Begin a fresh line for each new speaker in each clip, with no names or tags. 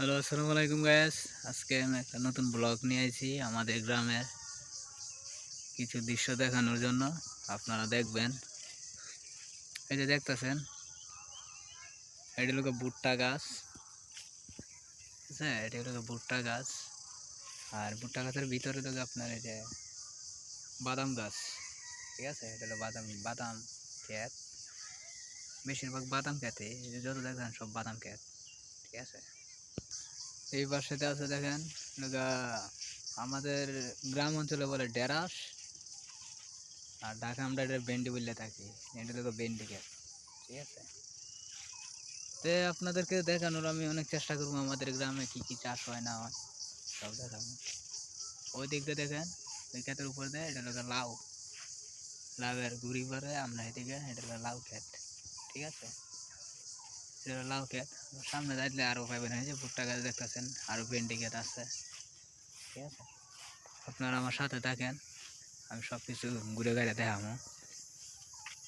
Hello আসসালামু আলাইকুম Guys আজকে আমি একটা নতুন ব্লগ নিয়ে আইছি আমাদের গ্রামের কিছু দৃশ্য দেখানোর জন্য আপনারা দেখবেন। এই যে দেখতেছেন, এটি হলো ভুট্টা গাছ। ঠিক আছে এটি হলো ভুট্টা গাছ। আর ভুট্টা গাছের ভিতরে তো আপনার এই যে বাদাম গাছ। ঠিক আছে? এটা হলো বাদাম বাদাম ক্ষেত। বেশিরভাগ বাদাম খেতে যত দেখেন সব বাদাম ক্ষেত। ঠিক আছে? এই পাশেতে আছে দেখেন আমাদের গ্রাম অঞ্চলে বলে ডেরাস, আর ঢাকা আমরা এটা বেন্ডি বললে থাকি। এটা লোক বেন্ডি ঠিক আছে? তো আপনাদেরকে দেখানোর আমি অনেক চেষ্টা করব আমাদের গ্রামে কি কি চাষ হয়, না হয়, সব দেখাবো ওই দিক দিয়ে দেখেন, ওই ক্ষেতের উপর দিয়ে এটা লোক লাউ। লাউয়ের গুড়ি পরে আমরা এদিকে, এটা লাউ ক্ষেত। ঠিক আছে? লাউ ক্ষেত সামনে যাইলে আরও পাইবেন, এই যে ভুট্টা গাছ দেখতেছেন আরও ভেন্ডি ক্ষেত আছে। ঠিক আছে? আপনারা আমার সাথে থাকেন, আমি সব কিছু ঘুরে ঘুরে দেখাবো।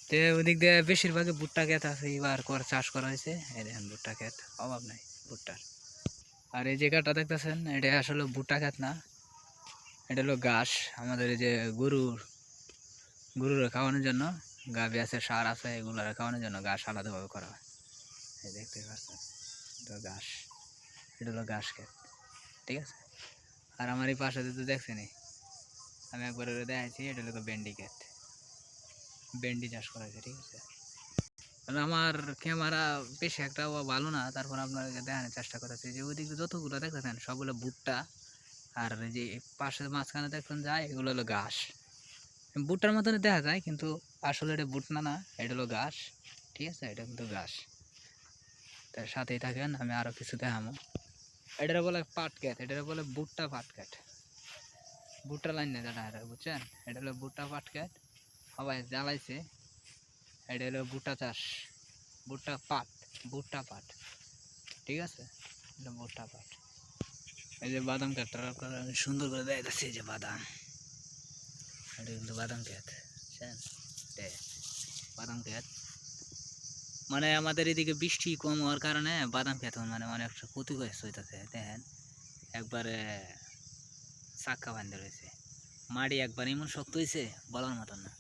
তো ওদিক দিয়ে বেশিরভাগই ভুট্টা ক্ষেত আছে, এবার করে চাষ করা হয়েছে। এই দেখেন ভুট্টা ক্ষেত, অভাব নাই ভুট্টার। আর এই জায়গাটা দেখতেছেন, এটা আসলে ভুট্টা ক্ষেত না, এটা হলো ঘাস। আমাদের এই যে গরুর গরুর খাওয়ানোর জন্য গাভি আছে, সার আছে এগুলো খাওয়ানোর জন্য ঘাস আলাদাভাবে করা হয়। এই দেখতে পাচ্ছেন, এটা ঘাস, এটা হলো ঘাস ক্ষেত, ঠিক আছে? আর আমার এই পাশে তো দেখছেনি আমি একবার ওরে দেখাইছি, এটা হলো ভেন্ডি ক্ষেত, ভেন্ডি চাষ করা হয়েছে, ঠিক আছে? আমার ক্যামেরা বেশি একটা ভালো না, তারপর আপনাকে দেখানোর চেষ্টা করেছি যে ওইদিকে যতগুলো দেখতেছেন সবগুলো ভুট্টা, আর যে পাশে মাঝখানে দেখছেন যায় এগুলো হলো ঘাস। ভুট্টার মতনই দেখা যায়, কিন্তু আসলে এটা ভুট না না, এটা হলো ঘাস, ঠিক আছে? এটা কিন্তু ঘাস। তার সাথেই থাকেন, আমি আরও কিছু দেখাবো। এটার বলে পাট ক্যাট, এটারে বলে ভুট্টা পাট ক্যাট। ভুট্টা লাইন না দাদা এটা বুঝছেন? এটা হলো ভুট্টা পাট ক্যাট, সবাই জ্বালাইছে। এটা হলো ভুট্টা চাষ, ভুট্টা পাট ভুট্টা পাট। ঠিক আছে? এটা ভুট্টা পাট। এই যে বাদাম আমি সুন্দর করে দেখাচ্ছি এই যে বাদাম। এটা কিন্তু বাদাম ক্ষেত বুঝছেন? বাদাম ক্ষেত মানে আমাদের এদিকে বৃষ্টি কম হওয়ার কারণে বাদাম খেতে মানে অনেক ক্ষতিগ্রস্ত হইতেছে, দেখেন। একবারে চাক্কা বান্ধে রয়েছে। মাটি একবার এমন শক্ত হয়েছে বলার মতন না।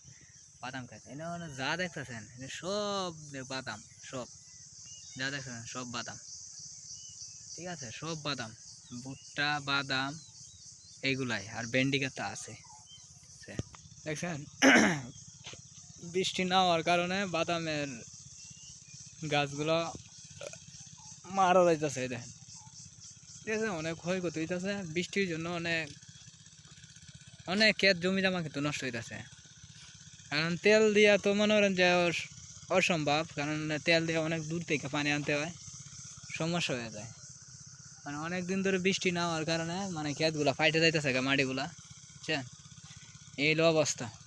বাদাম খেতে এটা মানে যা দেখতেছেন সব বাদাম, সব। যা দেখতেছেন, সব বাদাম। ঠিক আছে, সব বাদাম। ভুট্টা, বাদাম এইগুলাই আর খেতে আছে? দেখছেন? বৃষ্টি না হওয়ার কারণে বাদামের গাছগুলো মারা যাইতেছে দেখেন। ঠিক আছে, অনেক ক্ষয়ক্ষতি হইতেছে, বৃষ্টির জন্য অনেক অনেক ক্ষেত, জমি জামা কিন্তু নষ্ট হইতেছে। কারণ তেল দিয়া তো মনে করেন যে অস- অসম্ভব, কারণ তেল দিয়ে অনেক দূর থেকে পানি আনতে হয়, সমস্যা হয়ে যায়। মানে অনেক দিন ধরে বৃষ্টি না হওয়ার কারণে মানে ক্ষেতগুলা ফাইটে যাইতেছে গা, মাটিগুলা, বুঝছেন? এই অবস্থা।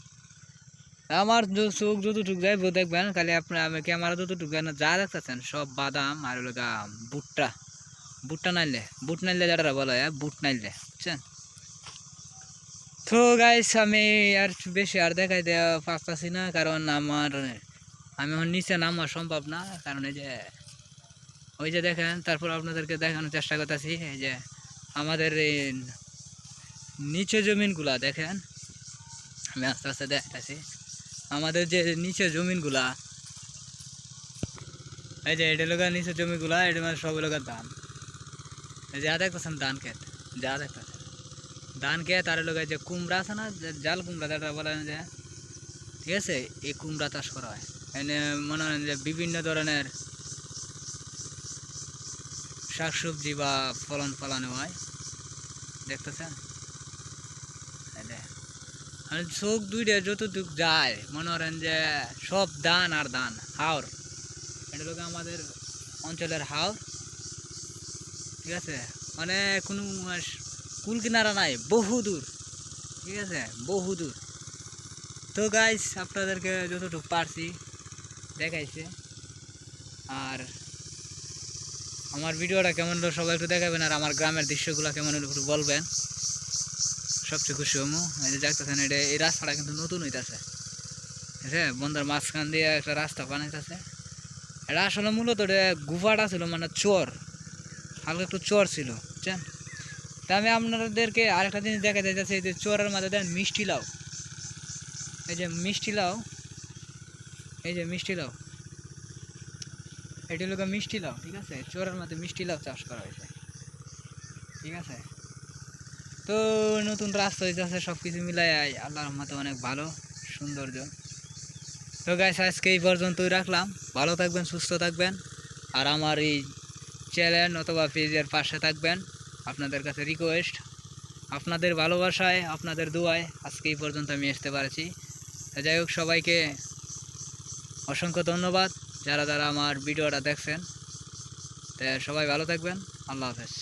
আমার চোখ যতটুকু যাইব দেখবেন, খালি আপনার ক্যামেরা যায় না, যা দেখতেছেন সব বাদাম আর হলো গা ভুট্টা। ভুট্টা নাইলে বুট নাইলে যারা বলা, হয় বুট নাইলে, বুঝছেন? তো গাইস আমি আর বেশি আর দেখাই দেওয়া পারতাছি না, কারণ আমার, আমি এখন নিচে নামা সম্ভব না, কারণ এই যে, ওই যে দেখেন, তারপর আপনাদেরকে দেখানোর চেষ্টা করতেছি, এই যে আমাদের এই নিচে জমিনগুলা দেখেন, আমি আস্তে আস্তে দেখাইতেছি। আমাদের যে নিচে জমিনগুলা, এই যে এটা লোকের নিচে জমিগুলা, এটা মানে সব লোকের ধান। এই যা দেখতেছেন ধান ক্ষেত, যা দেখতেছেন ধান ক্ষেত আর লোকের যে কুমড়া আছে না জাল কুমড়া যেটা বলে যে, ঠিক আছে? এই কুমড়া চাষ করা হয়। এনে মনে হয় যে বিভিন্ন ধরনের শাকসবজি বা ফলন ফলানো হয়। দেখতেছেন। আর চোখ দুইটা যতটুক যায় মনে করেন যে সব দান আর দান, হাওর। এটা লোক আমাদের অঞ্চলের হাওর। ঠিক আছে? মানে কোনো কুল কিনারা নাই, বহু দূর। ঠিক আছে? বহু দূর। তো গাইস আপনাদেরকে যতটুকু পারছি, দেখাইছে। আর আমার ভিডিওটা কেমন হলো সবাই একটু দেখাবেন, আর আমার গ্রামের দৃশ্যগুলো কেমন হলো একটু বলবেন। সবচেয়ে খুশি হমু। এই যে দেখতেছেন, এটা এই রাস্তাটা কিন্তু নতুন হইতেছে। আছে বন্ধার মাঝখান দিয়ে একটা রাস্তা বানাইতেছে। এটা আসলে মূলত এটা গুফাটা ছিল মানে চর। হালকা একটু চর ছিল, বুঝছেন? তা আমি আপনাদেরকে আরেকটা জিনিস দেখা যাচ্ছে এই যে চোরের মাঝে দেন মিষ্টি লাউ। এই যে মিষ্টি লাউ। এই যে মিষ্টি লাউ। এটি গিয়ে মিষ্টি লাউ, ঠিক আছে? চোরের মাঝে মিষ্টি লাউ চাষ করা হয়েছে। ঠিক আছে? তো নতুন রাস্তা হইতেছে সব কিছু মিলাই আল্লাহর রহমতে অনেক ভালো, সৌন্দর্য। তো গাইস আজকে এই পর্যন্তই রাখলাম। ভালো থাকবেন, সুস্থ থাকবেন। আর আমার এই চ্যানেল অথবা পেজের পাশে থাকবেন। আপনাদের কাছে রিকোয়েস্ট আপনাদের ভালোবাসায়, আপনাদের দোয়ায় আজকে এই পর্যন্ত আমি আসতে পারছি। যাই হোক, সবাইকে অসংখ্য ধন্যবাদ। যারা যারা আমার ভিডিওটা দেখছেন সবাই ভালো থাকবেন। আল্লাহ হাফেজ।